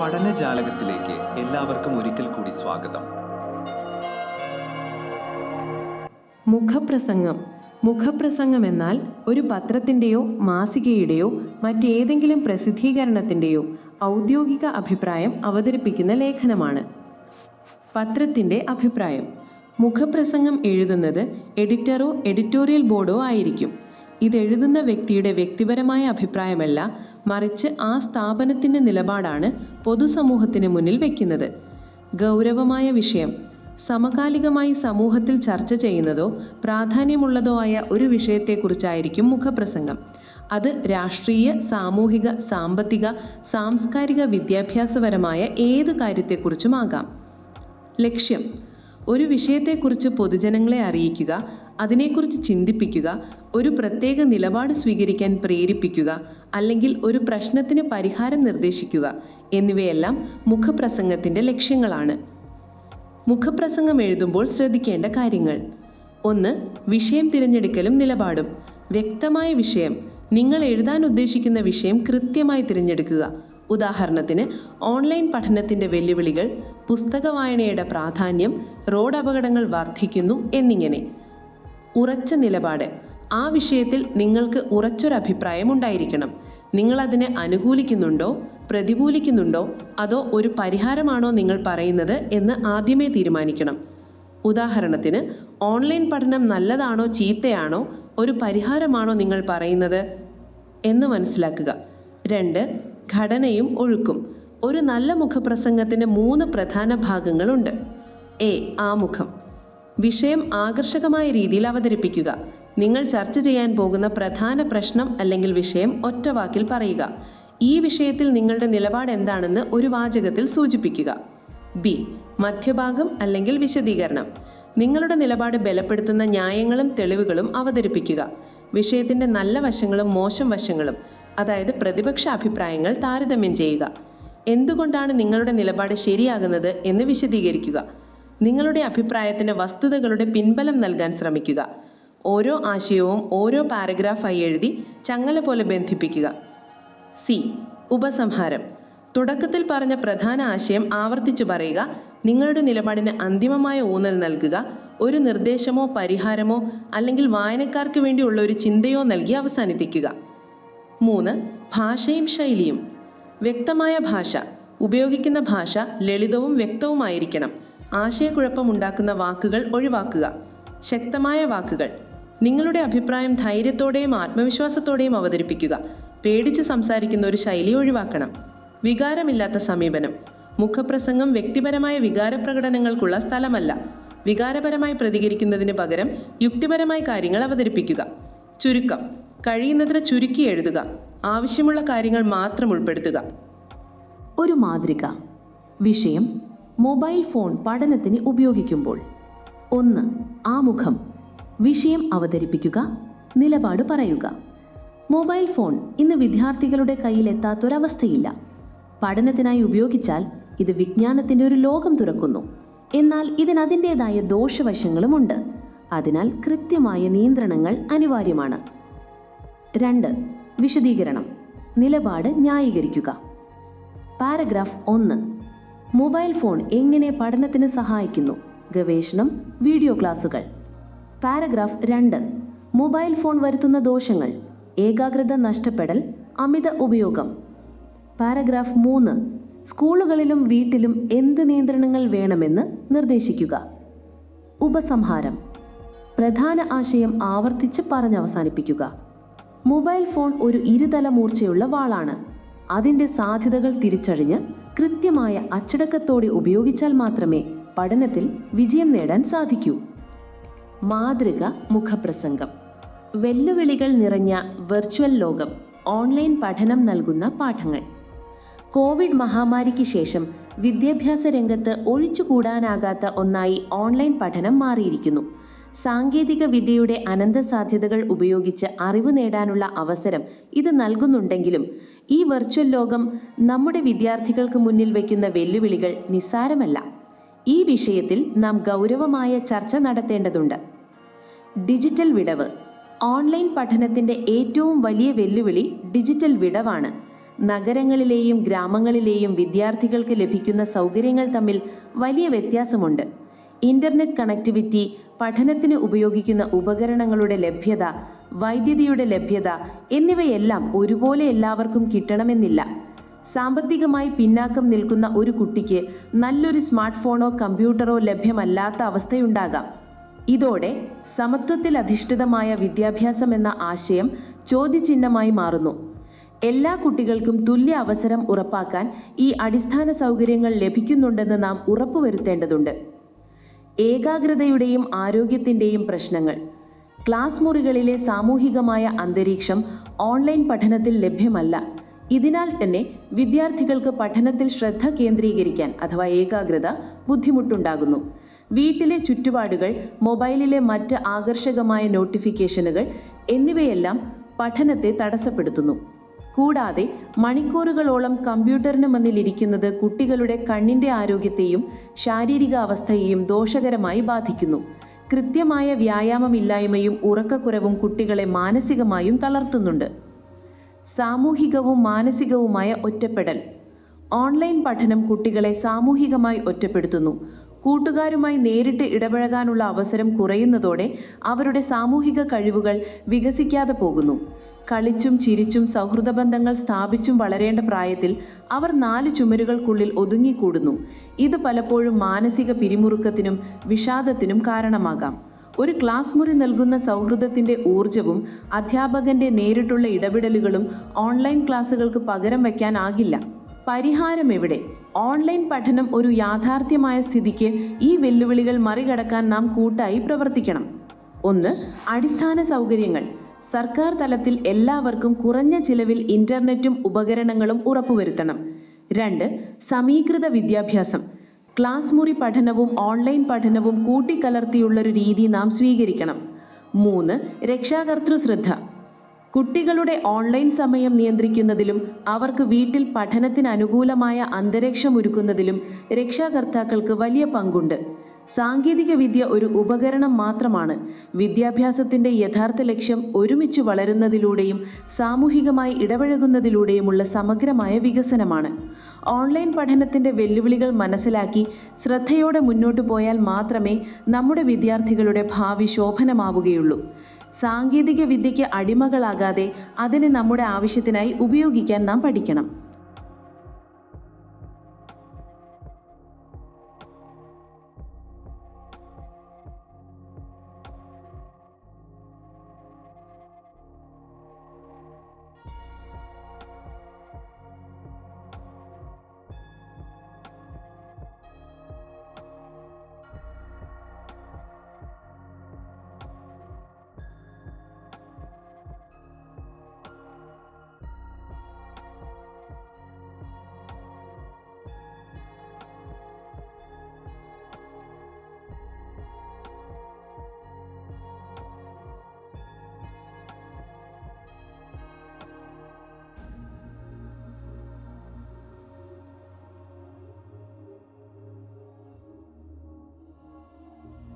പഠനജാലകത്തിലേക്ക് എല്ലാവർക്കും ഒരിക്കൽ കൂടി സ്വാഗതം. മുഖപ്രസംഗം. മുഖപ്രസംഗം എന്നാൽ ഒരു പത്രത്തിന്റെയോ മാസികയുടെയോ മറ്റേതെങ്കിലും പ്രസിദ്ധീകരണത്തിന്റെയോ ഔദ്യോഗിക അഭിപ്രായം അവതരിപ്പിക്കുന്ന ലേഖനമാണ്. പത്രത്തിന്റെ അഭിപ്രായം. മുഖപ്രസംഗം എഴുതുന്നത് എഡിറ്ററോ എഡിറ്റോറിയൽ ബോർഡോ ആയിരിക്കും. ഇതെഴുതുന്ന വ്യക്തിയുടെ വ്യക്തിപരമായ അഭിപ്രായമല്ല മറിച്ച് ആ സ്ഥാപനത്തിന്റെ നിലപാടാണ് പൊതുസമൂഹത്തിന് മുന്നിൽ വയ്ക്കുന്നത് ഗൗരവമായ വിഷയം. സമകാലികമായി സമൂഹത്തിൽ ചർച്ച ചെയ്യുന്നതോ പ്രാധാന്യമുള്ളതോ ആയ ഒരു വിഷയത്തെക്കുറിച്ചായിരിക്കും മുഖപ്രസംഗം. അത് രാഷ്ട്രീയ സാമൂഹിക സാമ്പത്തിക സാംസ്കാരിക വിദ്യാഭ്യാസപരമായ ഏത് കാര്യത്തെക്കുറിച്ചുമാകാം. ലക്ഷ്യം. ഒരു വിഷയത്തെക്കുറിച്ച് പൊതുജനങ്ങളെ അറിയിക്കുക അതിനെക്കുറിച്ച് ചിന്തിപ്പിക്കുക ഒരു പ്രത്യേക നിലപാട് സ്വീകരിക്കാൻ പ്രേരിപ്പിക്കുക അല്ലെങ്കിൽ ഒരു പ്രശ്നത്തിന് പരിഹാരം നിർദ്ദേശിക്കുക എന്നിവയെല്ലാം മുഖപ്രസംഗത്തിന്റെ ലക്ഷ്യങ്ങളാണ്. മുഖപ്രസംഗം എഴുതുമ്പോൾ ശ്രദ്ധിക്കേണ്ട കാര്യങ്ങൾ. ഒന്ന് വിഷയം തിരഞ്ഞെടുക്കലും നിലപാടും. വ്യക്തമായ വിഷയം. നിങ്ങൾ എഴുതാൻ ഉദ്ദേശിക്കുന്ന വിഷയം കൃത്യമായി തിരഞ്ഞെടുക്കുക. ഉദാഹരണത്തിന് ഓൺലൈൻ പഠനത്തിന്റെ വെല്ലുവിളികൾ പുസ്തക വായനയുടെ പ്രാധാന്യം റോഡ് അപകടങ്ങൾ വർദ്ധിക്കുന്നു എന്നിങ്ങനെ. ഉറച്ച നിലപാട്. ആ വിഷയത്തിൽ നിങ്ങൾക്ക് ഉറച്ചൊരു അഭിപ്രായം ഉണ്ടായിരിക്കണം നിങ്ങൾ അതിനെ അനുകൂലിക്കുന്നുണ്ടോ? പ്രതികൂലിക്കുന്നുണ്ടോ? അതോ ഒരു പരിഹാരമാണോ നിങ്ങൾ പറയുന്നത് എന്ന് ആദ്യമേ തീരുമാനിക്കണം. ഉദാഹരണത്തിന് ഓൺലൈൻ പഠനം നല്ലതാണോ ചീത്തയാണോ? ഒരു പരിഹാരമാണോ നിങ്ങൾ പറയുന്നത്? എന്ന് മനസ്സിലാക്കുക. രണ്ട് ഘടനയും ഒഴുക്കും. ഒരു നല്ല മുഖപ്രസംഗത്തിന് മൂന്ന് പ്രധാന ഭാഗങ്ങളുണ്ട്. എ ആമുഖം. വിഷയം ആകർഷകമായ രീതിയിൽ അവതരിപ്പിക്കുക. നിങ്ങൾ ചർച്ച ചെയ്യാൻ പോകുന്ന പ്രധാന പ്രശ്നം അല്ലെങ്കിൽ വിഷയം ഒറ്റ വാക്കിൽ പറയുക. ഈ വിഷയത്തിൽ നിങ്ങളുടെ നിലപാട് എന്താണെന്ന് ഒരു വാചകത്തിൽ സൂചിപ്പിക്കുക. ബി മധ്യഭാഗം അല്ലെങ്കിൽ വിശദീകരണം. നിങ്ങളുടെ നിലപാട് ബലപ്പെടുത്തുന്ന ന്യായങ്ങളും തെളിവുകളും അവതരിപ്പിക്കുക. വിഷയത്തിന്റെ നല്ല വശങ്ങളും മോശം വശങ്ങളും അതായത് പ്രതിപക്ഷ അഭിപ്രായങ്ങൾ താരതമ്യം ചെയ്യുക. എന്തുകൊണ്ടാണ് നിങ്ങളുടെ നിലപാട് ശരിയാകുന്നത് എന്ന് വിശദീകരിക്കുക. നിങ്ങളുടെ അഭിപ്രായത്തിന് വസ്തുതകളുടെ പിൻബലം നൽകാൻ ശ്രമിക്കുക. ഓരോ ആശയവും ഓരോ പാരഗ്രാഫായി എഴുതി ചങ്ങല പോലെ ബന്ധിപ്പിക്കുക. സി. ഉപസംഹാരം. തുടക്കത്തിൽ പറഞ്ഞ പ്രധാന ആശയം ആവർത്തിച്ചു പറയുക നിങ്ങളുടെ നിലപാടിന് അന്തിമമായ ഊന്നൽ നൽകുക ഒരു നിർദ്ദേശമോ പരിഹാരമോ അല്ലെങ്കിൽ വായനക്കാർക്ക് വേണ്ടിയുള്ള ഒരു ചിന്തയോ നൽകി അവസാനിപ്പിക്കുക. മൂന്ന്. ഭാഷയും ശൈലിയും. വ്യക്തമായ ഭാഷ. ഉപയോഗിക്കുന്ന ഭാഷ ലളിതവും വ്യക്തവുമായിരിക്കണം. ആശയക്കുഴപ്പമുണ്ടാക്കുന്ന വാക്കുകൾ ഒഴിവാക്കുക. ശക്തമായ വാക്കുകൾ. നിങ്ങളുടെ അഭിപ്രായം ധൈര്യത്തോടെയും ആത്മവിശ്വാസത്തോടെയും അവതരിപ്പിക്കുക. പേടിച്ച് സംസാരിക്കുന്ന ഒരു ശൈലി ഒഴിവാക്കണം. വികാരമില്ലാത്ത സമീപനം. മുഖപ്രസംഗം വ്യക്തിപരമായ വികാരപ്രകടനങ്ങൾക്കുള്ള സ്ഥലമല്ല. വികാരപരമായി പ്രതികരിക്കുന്നതിന് പകരം യുക്തിപരമായ കാര്യങ്ങൾ അവതരിപ്പിക്കുക. ചുരുക്കം. കഴിയുന്നത്ര ചുരുക്കി എഴുതുക. ആവശ്യമുള്ള കാര്യങ്ങൾ മാത്രം ഉൾപ്പെടുത്തുക. ഒരു മാതൃക. വിഷയം മൊബൈൽ ഫോൺ പഠനത്തിന് ഉപയോഗിക്കുമ്പോൾ. ഒന്ന് ആമുഖം. വിഷയം അവതരിപ്പിക്കുക. നിലപാട് പറയുക. മൊബൈൽ ഫോൺ ഇന്ന് വിദ്യാർത്ഥികളുടെ കയ്യിൽ കയ്യിലെത്താത്തൊരവസ്ഥയില്ല. പഠനത്തിനായി ഉപയോഗിച്ചാൽ ഇത് വിജ്ഞാനത്തിന്റെ ഒരു ലോകം തുറക്കുന്നു. എന്നാൽ ഇതിനതിന്റേതായ ദോഷവശങ്ങളുമുണ്ട്. അതിനാൽ കൃത്യമായ നിയന്ത്രണങ്ങൾ അനിവാര്യമാണ്. രണ്ട് വിശദീകരണം. നിലപാട് ന്യായീകരിക്കുക. പാരഗ്രാഫ് ഒന്ന്. മൊബൈൽ ഫോൺ എങ്ങനെ പഠനത്തിന് സഹായിക്കുന്നു? ഗവേഷണം വീഡിയോ ക്ലാസുകൾ. പാരഗ്രാഫ് രണ്ട്. മൊബൈൽ ഫോൺ വരുത്തുന്ന ദോഷങ്ങൾ. ഏകാഗ്രത നഷ്ടപ്പെടൽ അമിത ഉപയോഗം. പാരഗ്രാഫ് മൂന്ന്. സ്കൂളുകളിലും വീട്ടിലും എന്ത് നിയന്ത്രണങ്ങൾ വേണമെന്ന് നിർദ്ദേശിക്കുക. ഉപസംഹാരം. പ്രധാന ആശയം ആവർത്തിച്ച് പറഞ്ഞവസാനിപ്പിക്കുക മൊബൈൽ ഫോൺ ഒരു ഇരുതല മൂർച്ചയുള്ള വാളാണ്. അതിന്റെ സാധ്യതകൾ തിരിച്ചറിഞ്ഞ് കൃത്യമായ അച്ചടക്കത്തോടെ ഉപയോഗിച്ചാൽ മാത്രമേ പഠനത്തിൽ വിജയം നേടാൻ സാധിക്കൂ. മാതൃക മുഖപ്രസംഗം. വെല്ലുവിളികൾ നിറഞ്ഞ വെർച്വൽ ലോകം ഓൺലൈൻ പഠനം നൽകുന്ന പാഠങ്ങൾ. കോവിഡ് മഹാമാരിക്ക് ശേഷം വിദ്യാഭ്യാസ രംഗത്ത് ഒഴിച്ചുകൂടാനാകാത്ത ഒന്നായി ഓൺലൈൻ പഠനം മാറിയിരിക്കുന്നു. സാങ്കേതിക വിദ്യയുടെ അനന്ത സാധ്യതകൾ ഉപയോഗിച്ച് അറിവ് നേടാനുള്ള അവസരം ഇത് നൽകുന്നുണ്ടെങ്കിലും ഈ വെർച്വൽ ലോകം നമ്മുടെ വിദ്യാർത്ഥികൾക്ക് മുന്നിൽ വയ്ക്കുന്ന വെല്ലുവിളികൾ നിസ്സാരമല്ല. ഈ വിഷയത്തിൽ നാം ഗൗരവമായ ചർച്ച നടത്തേണ്ടതുണ്ട്. ഡിജിറ്റൽ വിടവ്. ഓൺലൈൻ പഠനത്തിന്റെ ഏറ്റവും വലിയ വെല്ലുവിളി ഡിജിറ്റൽ വിടവാണ്. നഗരങ്ങളിലെയും ഗ്രാമങ്ങളിലെയും വിദ്യാർത്ഥികൾക്ക് ലഭിക്കുന്ന സൗകര്യങ്ങൾ തമ്മിൽ വലിയ വ്യത്യാസമുണ്ട്. ഇന്റർനെറ്റ് കണക്ടിവിറ്റി പഠനത്തിന് ഉപയോഗിക്കുന്ന ഉപകരണങ്ങളുടെ ലഭ്യത വൈദ്യുതിയുടെ ലഭ്യത എന്നിവയെല്ലാം ഒരുപോലെ എല്ലാവർക്കും കിട്ടണമെന്നില്ല. സാമ്പത്തികമായി പിന്നാക്കം നിൽക്കുന്ന ഒരു കുട്ടിക്ക് നല്ലൊരു സ്മാർട്ട് ഫോണോ കമ്പ്യൂട്ടറോ ലഭ്യമല്ലാത്ത അവസ്ഥയുണ്ടാകാം. ഇതോടെ സമത്വത്തിൽ അധിഷ്ഠിതമായ വിദ്യാഭ്യാസം എന്ന ആശയം ചോദ്യചിഹ്നമായി മാറുന്നു. എല്ലാ കുട്ടികൾക്കും തുല്യ അവസരം ഉറപ്പാക്കാൻ ഈ അടിസ്ഥാന സൗകര്യങ്ങൾ ലഭിക്കുന്നുണ്ടെന്ന് നാം ഉറപ്പുവരുത്തേണ്ടതുണ്ട്. ഏകാഗ്രതയുടെയും ആരോഗ്യത്തിന്റെയും പ്രശ്നങ്ങൾ. ക്ലാസ് മുറികളിലെ സാമൂഹികമായ അന്തരീക്ഷം ഓൺലൈൻ പഠനത്തിൽ ലഭ്യമല്ല. ഇതിനാൽ തന്നെ വിദ്യാർത്ഥികൾക്ക് പഠനത്തിൽ ശ്രദ്ധ കേന്ദ്രീകരിക്കാൻ അഥവാ ഏകാഗ്രത ബുദ്ധിമുട്ടുണ്ടാകുന്നു. വീട്ടിലെ ചുറ്റുപാടുകൾ മൊബൈലിലെ മറ്റ് ആകർഷകമായ നോട്ടിഫിക്കേഷനുകൾ എന്നിവയെല്ലാം പഠനത്തെ തടസ്സപ്പെടുത്തുന്നു. കൂടാതെ മണിക്കൂറുകളോളം കമ്പ്യൂട്ടറിന് മുന്നിലിരിക്കുന്നത് കുട്ടികളുടെ കണ്ണിന്റെ ആരോഗ്യത്തെയും ശാരീരികാവസ്ഥയെയും ദോഷകരമായി ബാധിക്കുന്നു. കൃത്യമായ വ്യായാമമില്ലായ്മയും ഉറക്കക്കുറവും കുട്ടികളെ മാനസികമായും തളർത്തുന്നുണ്ട്. സാമൂഹികവും മാനസികവുമായ ഒറ്റപ്പെടൽ. ഓൺലൈൻ പഠനം കുട്ടികളെ സാമൂഹികമായി ഒറ്റപ്പെടുത്തുന്നു. കൂട്ടുകാരുമായി നേരിട്ട് ഇടപഴകാനുള്ള അവസരം കുറയുന്നതോടെ അവരുടെ സാമൂഹിക കഴിവുകൾ വികസിക്കാതെ പോകുന്നു. കളിച്ചും ചിരിച്ചും സൗഹൃദ ബന്ധങ്ങൾ സ്ഥാപിച്ചും വളരേണ്ട പ്രായത്തിൽ അവർ നാല് ചുമരുകൾക്കുള്ളിൽ ഒതുങ്ങിക്കൂടുന്നു. ഇത് പലപ്പോഴും മാനസിക പിരിമുറുക്കത്തിനും വിഷാദത്തിനും കാരണമാകാം. ഒരു ക്ലാസ് മുറി നൽകുന്ന സൗഹൃദത്തിന്റെ ഊർജവും അധ്യാപകന്റെ നേരിട്ടുള്ള ഇടപെടലുകളും ഓൺലൈൻ ക്ലാസ്സുകൾക്ക് പകരം വയ്ക്കാനാകില്ല. പരിഹാരം എവിടെ? ഓൺലൈൻ പഠനം ഒരു യാഥാർത്ഥ്യമായ സ്ഥിതിക്ക് ഈ വെല്ലുവിളികൾ മറികടക്കാൻ നാം കൂട്ടായി പ്രവർത്തിക്കണം. ഒന്ന് അടിസ്ഥാന സൗകര്യങ്ങൾ. സർക്കാർ തലത്തിൽ എല്ലാവർക്കും കുറഞ്ഞ ചിലവിൽ ഇന്റർനെറ്റും ഉപകരണങ്ങളും ഉറപ്പുവരുത്തണം. രണ്ട് സമീകൃത വിദ്യാഭ്യാസം. ക്ലാസ് മുറി പഠനവും ഓൺലൈൻ പഠനവും കൂട്ടിക്കലർത്തിയുള്ളൊരു രീതി നാം സ്വീകരിക്കണം. മൂന്ന് രക്ഷാകർതൃ ശ്രദ്ധ. കുട്ടികളുടെ ഓൺലൈൻ സമയം നിയന്ത്രിക്കുന്നതിലും അവർക്ക് വീട്ടിൽ പഠനത്തിന് അനുകൂലമായ അന്തരീക്ഷം ഒരുക്കുന്നതിലും രക്ഷാകർത്താക്കൾക്ക് വലിയ പങ്കുണ്ട്. സാങ്കേതിക വിദ്യ ഒരു ഉപകരണം മാത്രമാണ്. വിദ്യാഭ്യാസത്തിന്റെ യഥാർത്ഥ ലക്ഷ്യം ഒരുമിച്ച് വളരുന്നതിലൂടെയും സാമൂഹികമായി ഇടപഴകുന്നതിലൂടെയുമുള്ള സമഗ്രമായ വികസനമാണ്. ഓൺലൈൻ പഠനത്തിന്റെ വെല്ലുവിളികൾ മനസ്സിലാക്കി ശ്രദ്ധയോടെ മുന്നോട്ട് പോയാൽ മാത്രമേ നമ്മുടെ വിദ്യാർത്ഥികളുടെ ഭാവി ശോഭനമാവുകയുള്ളൂ. സാങ്കേതിക വിദ്യയ്ക്ക് അടിമകളാകാതെ അതിനെ നമ്മുടെ ആവശ്യത്തിനായി ഉപയോഗിക്കാൻ നാം പഠിക്കണം.